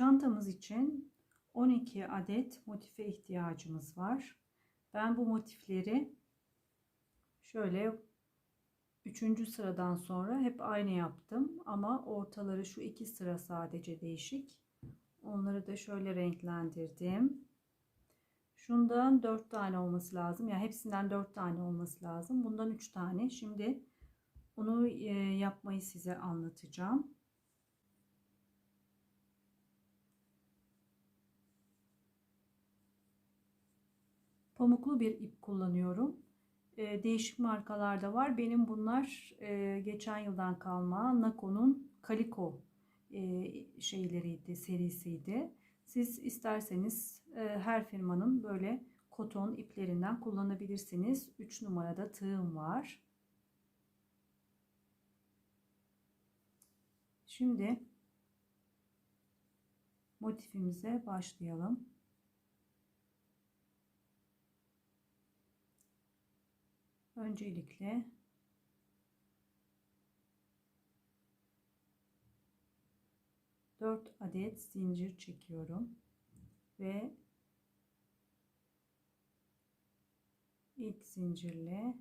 Çantamız için 12 adet motife ihtiyacımız var. Ben bu motifleri şöyle üçüncü sıradan sonra hep aynı yaptım ama ortaları şu iki sıra sadece değişik. Onları da şöyle renklendirdim. Şundan 4 tane olması lazım. Yani hepsinden 4 tane olması lazım. Bundan 3 tane. Şimdi onu e, yapmayı size anlatacağım. Pamuklu bir ip kullanıyorum. E, değişik markalarda var. Benim bunlar e, geçen yıldan kalma Nako'nun Kaliko e, şeyleriydi, serisiydi. Siz isterseniz e, her firmanın böyle koton iplerinden kullanabilirsiniz. 3 numarada tığım var. Şimdi motifimize başlayalım. Öncelikle dört adet zincir çekiyorum ve ilk zincirle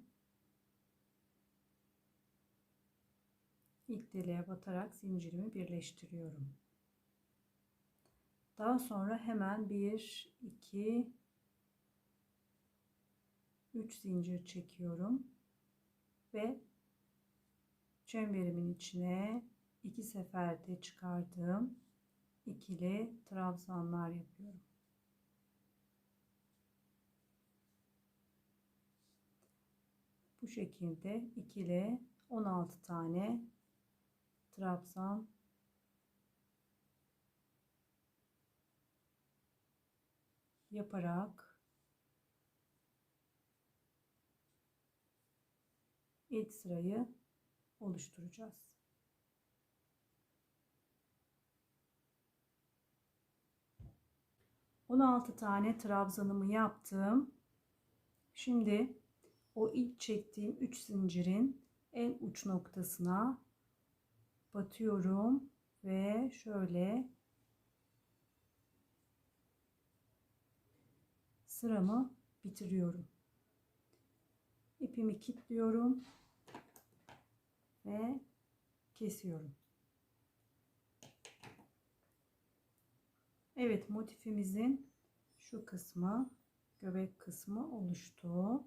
ilk deliğe batarak zincirimi birleştiriyorum. Daha sonra hemen 1 2 3 zincir çekiyorum ve çemberimin içine iki seferde çıkardığım ikili trabzanlar yapıyorum. Bu şekilde ikili 16 tane trabzan yaparak ilk sırayı oluşturacağız. On altı tane trabzanımı yaptım. Şimdi o ilk çektiğim 3 zincirin en uç noktasına batıyorum ve şöyle sıramı bitiriyorum. İpimi kilitliyorum ve kesiyorum. Evet motifimizin şu kısmı göbek kısmı oluştu.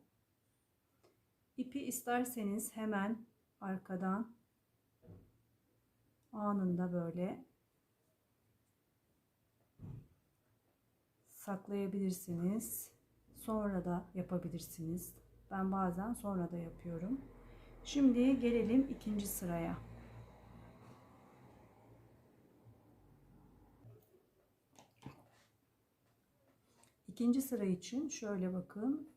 İpi isterseniz hemen arkadan anında böyle saklayabilirsiniz. Sonra da yapabilirsiniz. Ben bazen sonra da yapıyorum. Şimdi gelelim ikinci sıraya. İkinci sıra için şöyle bakın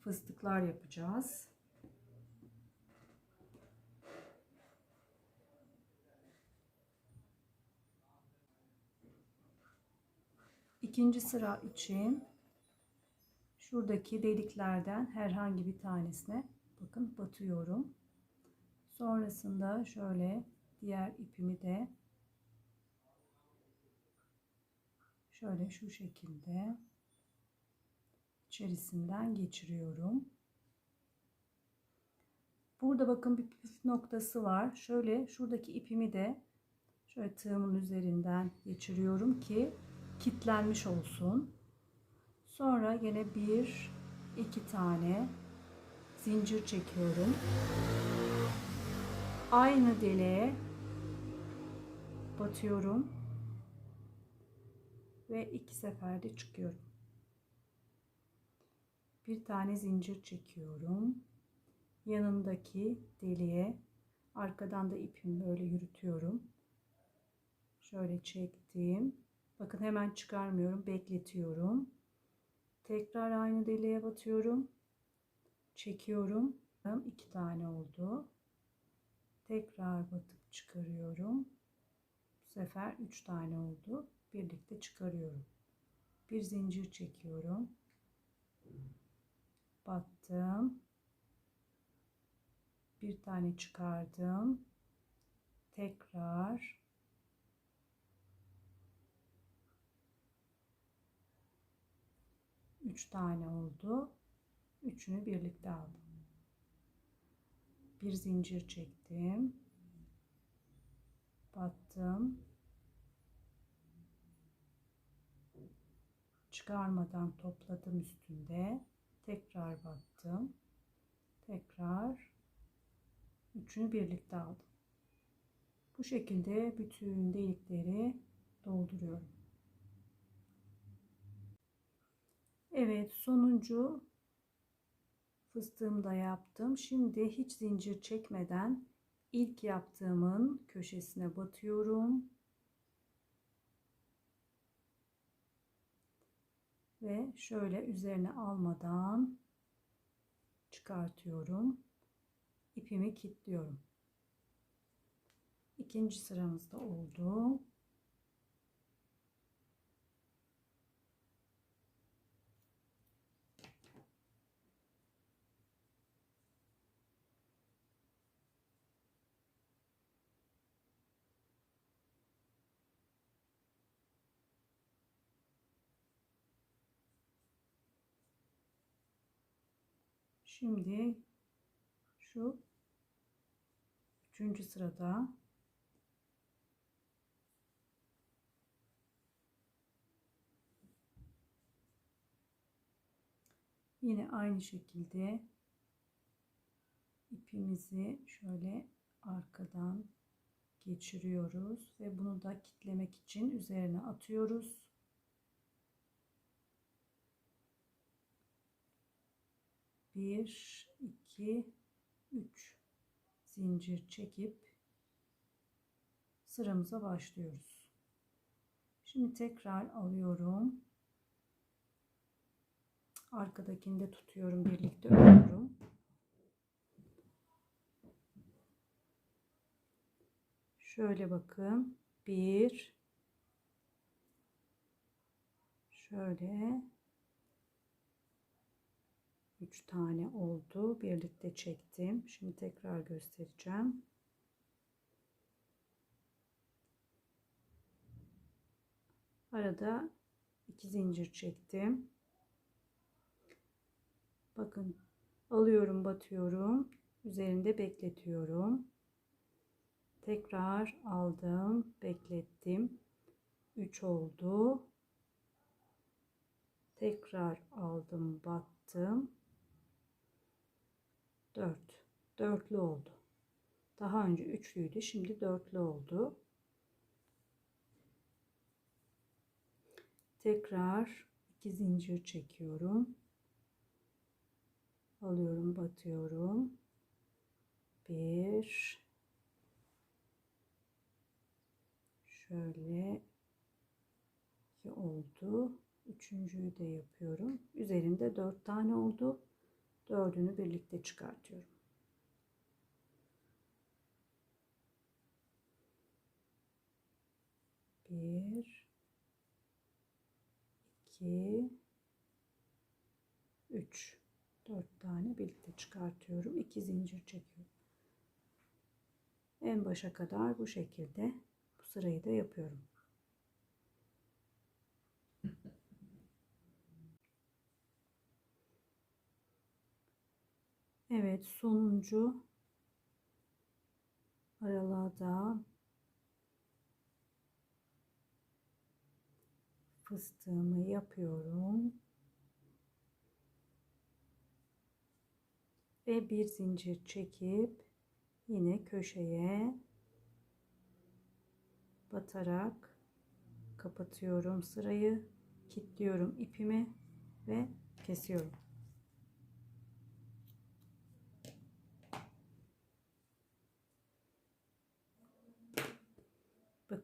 fıstıklar yapacağız. İkinci sıra için şuradaki deliklerden herhangi bir tanesine bakın batıyorum. Sonrasında şöyle diğer ipimi de şöyle şu şekilde içerisinden geçiriyorum. Burada bakın bir püf noktası var. Şöyle şuradaki ipimi de şöyle tığımın üzerinden geçiriyorum ki kitlenmiş olsun. Sonra yine bir iki tane zincir çekiyorum. Aynı deliğe batıyorum ve iki seferde çıkıyorum. Bir tane zincir çekiyorum. Yanındaki deliğe arkadan da ipimi böyle yürütüyorum. Şöyle çektim. Bakın hemen çıkarmıyorum, bekletiyorum. Tekrar aynı deliğe batıyorum. Çekiyorum. iki tane oldu. Tekrar batıp çıkarıyorum. Bu sefer üç tane oldu. Birlikte çıkarıyorum. Bir zincir çekiyorum. Battım. Bir tane çıkardım. Tekrar 3 tane oldu. Üçünü birlikte aldım. Bir zincir çektim. Battım. Çıkarmadan topladım üstünde. Tekrar battım. Tekrar üçünü birlikte aldım. Bu şekilde bütün delikleri dolduruyorum. Evet sonuncu fıstığımı da yaptım. Şimdi hiç zincir çekmeden ilk yaptığımın köşesine batıyorum. Ve şöyle üzerine almadan çıkartıyorum. İpimi kilitliyorum. İkinci sıramızda oldu. Şimdi şu üçüncü sırada yine aynı şekilde ipimizi şöyle arkadan geçiriyoruz ve bunu da kitlemek için üzerine atıyoruz. Bir, iki, üç zincir çekip sıramıza başlıyoruz. Şimdi tekrar alıyorum. Arkadakini de tutuyorum. Birlikte örüyorum. Şöyle bakın. Bir. Şöyle. Üç tane oldu. Birlikte çektim. Şimdi tekrar göstereceğim. Arada iki zincir çektim. Bakın alıyorum batıyorum. Üzerinde bekletiyorum. Tekrar aldım, beklettim. 3 oldu. Tekrar aldım, battım. 4. Dörtlü oldu. Daha önce üçlüydü, şimdi dörtlü oldu. Tekrar iki zincir çekiyorum. Alıyorum, batıyorum. Bir. Şöyle iki oldu. Üçüncüyü de yapıyorum. Üzerinde dört tane oldu. Dördünü birlikte çıkartıyorum. Bir, iki, üç. Dört tane birlikte çıkartıyorum. İki zincir çekiyorum. En başa kadar bu şekilde bu sırayı da yapıyorum. Evet sonuncu aralığa da fıstığımı yapıyorum. Ve bir zincir çekip yine köşeye batarak kapatıyorum sırayı, kilitliyorum ipimi ve kesiyorum.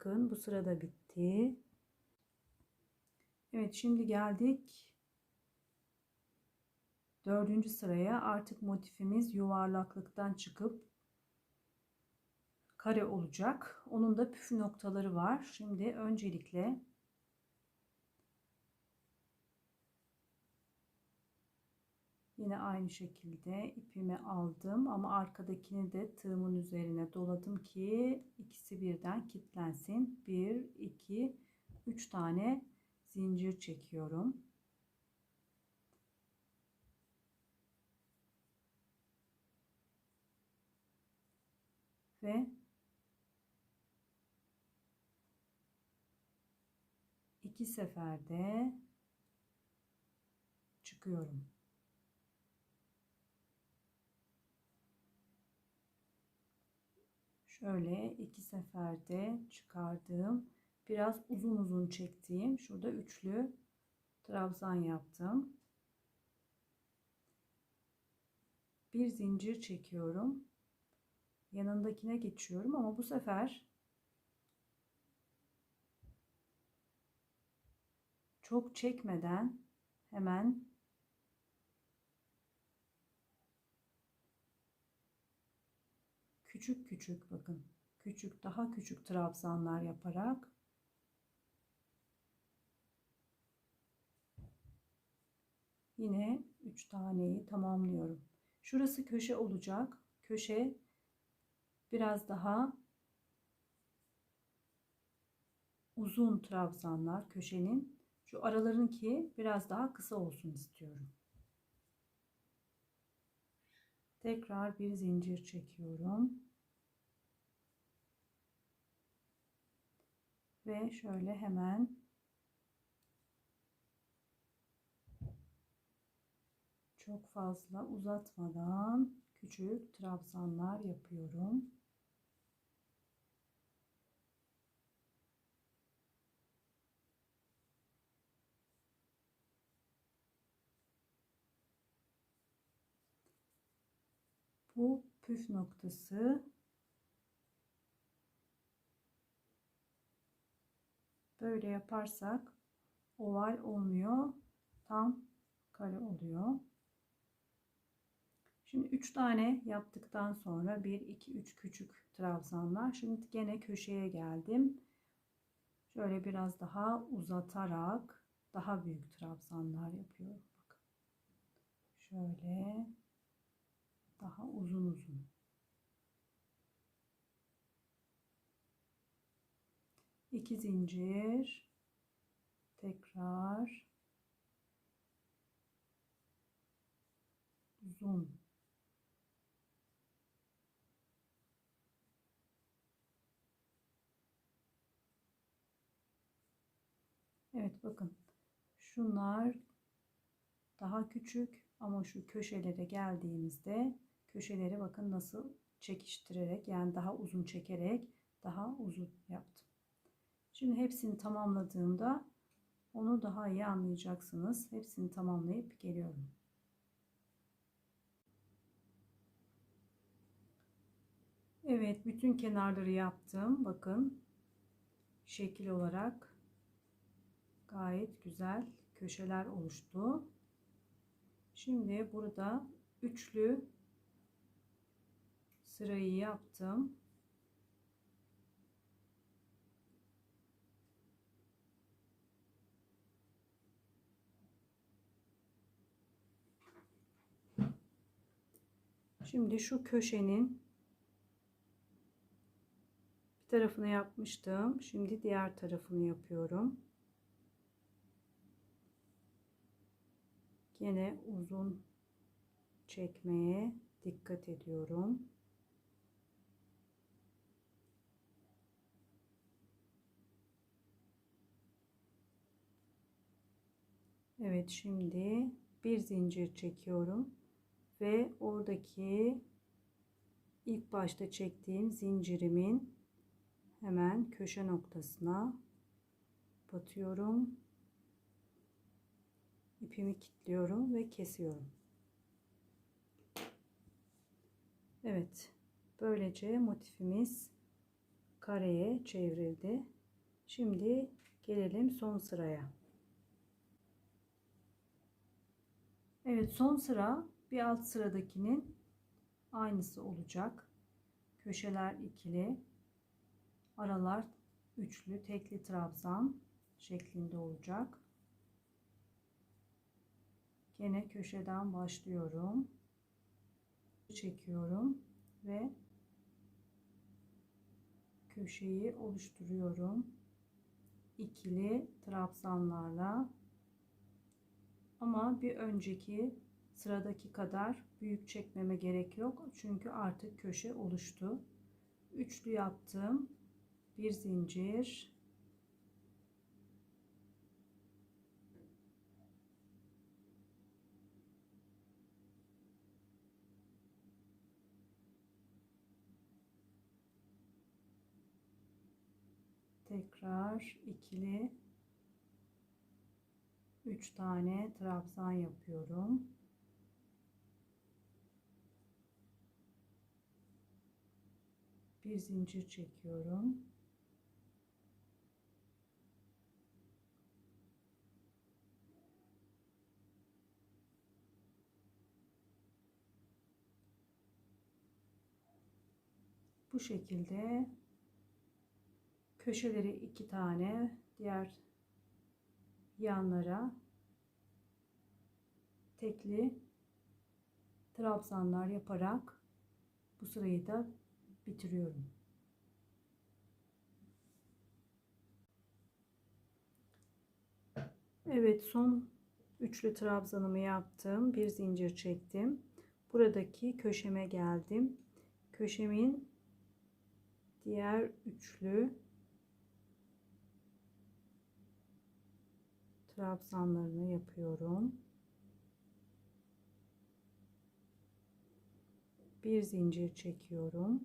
Bakın bu sırada bitti. Evet şimdi geldik dördüncü sıraya. Artık motifimiz yuvarlaklıktan çıkıp kare olacak. Onun da püf noktaları var. Şimdi öncelikle Yine aynı şekilde ipimi aldım ama arkadakini de tığımın üzerine doladım ki ikisi birden kilitlensin. 1, 2, 3 tane zincir çekiyorum. Ve iki seferde çıkıyorum. Şöyle iki seferde çıkardığım biraz uzun uzun çektiğim şurada üçlü trabzan yaptım. Bir zincir çekiyorum. Yanındakine geçiyorum ama bu sefer çok çekmeden hemen küçük küçük bakın küçük daha küçük trabzanlar yaparak yine 3 taneyi tamamlıyorum. Şurası köşe olacak. Köşe biraz daha uzun trabzanlar köşenin şu aralarınki biraz daha kısa olsun istiyorum. Tekrar bir zincir çekiyorum. Ve şöyle hemen çok fazla uzatmadan küçük trabzanlar yapıyorum. Bu püf noktası böyle yaparsak oval olmuyor tam kare oluyor. Şimdi 3 tane yaptıktan sonra 1 2 3 küçük trabzanlar. Şimdi gene köşeye geldim. Şöyle biraz daha uzatarak daha büyük trabzanlar yapıyorum. Bakın. Şöyle daha uzun uzun. İki zincir. Tekrar. Uzun. Evet bakın. Şunlar daha küçük ama şu köşelere geldiğimizde köşeleri bakın nasıl çekiştirerek yani daha uzun çekerek daha uzun yaptım. Şimdi hepsini tamamladığımda onu daha iyi anlayacaksınız. Hepsini tamamlayıp geliyorum. Evet bütün kenarları yaptım. Bakın şekil olarak gayet güzel köşeler oluştu. Şimdi burada üçlü sırayı yaptım. Şimdi şu köşenin bir tarafını yapmıştım. Şimdi diğer tarafını yapıyorum. Yine uzun çekmeye dikkat ediyorum. Evet şimdi bir zincir çekiyorum ve oradaki ilk başta çektiğim zincirimin hemen köşe noktasına batıyorum. İpimi kilitliyorum ve kesiyorum. Evet. Böylece motifimiz kareye çevrildi. Şimdi gelelim son sıraya. Evet son sıra bir alt sıradakinin aynısı olacak. Köşeler ikili, aralar üçlü, tekli trabzan şeklinde olacak. Yine köşeden başlıyorum. Çekiyorum ve köşeyi oluşturuyorum. İkili trabzanlarla ama bir önceki sıradaki kadar büyük çekmeme gerek yok. Çünkü artık köşe oluştu. üçlü yaptım. Bir zincir. Tekrar ikili 3 tane trabzan yapıyorum. Bir zincir çekiyorum. Bu şekilde köşeleri iki tane diğer yanlara tekli trabzanlar yaparak bu sırayı da bitiriyorum. Evet son üçlü trabzanımı yaptım. Bir zincir çektim. Buradaki köşeme geldim. Köşemin diğer üçlü trabzanlarını yapıyorum. Bir zincir çekiyorum.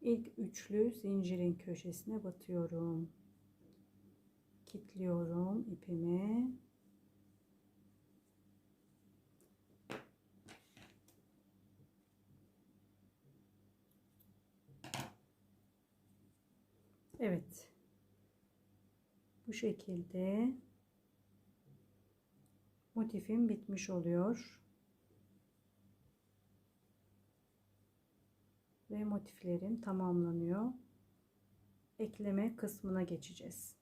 İlk üçlü zincirin köşesine batıyorum. Kitliyorum ipimi. Evet. Bu şekilde motifim bitmiş oluyor. Ve motiflerim tamamlanıyor. Ekleme kısmına geçeceğiz.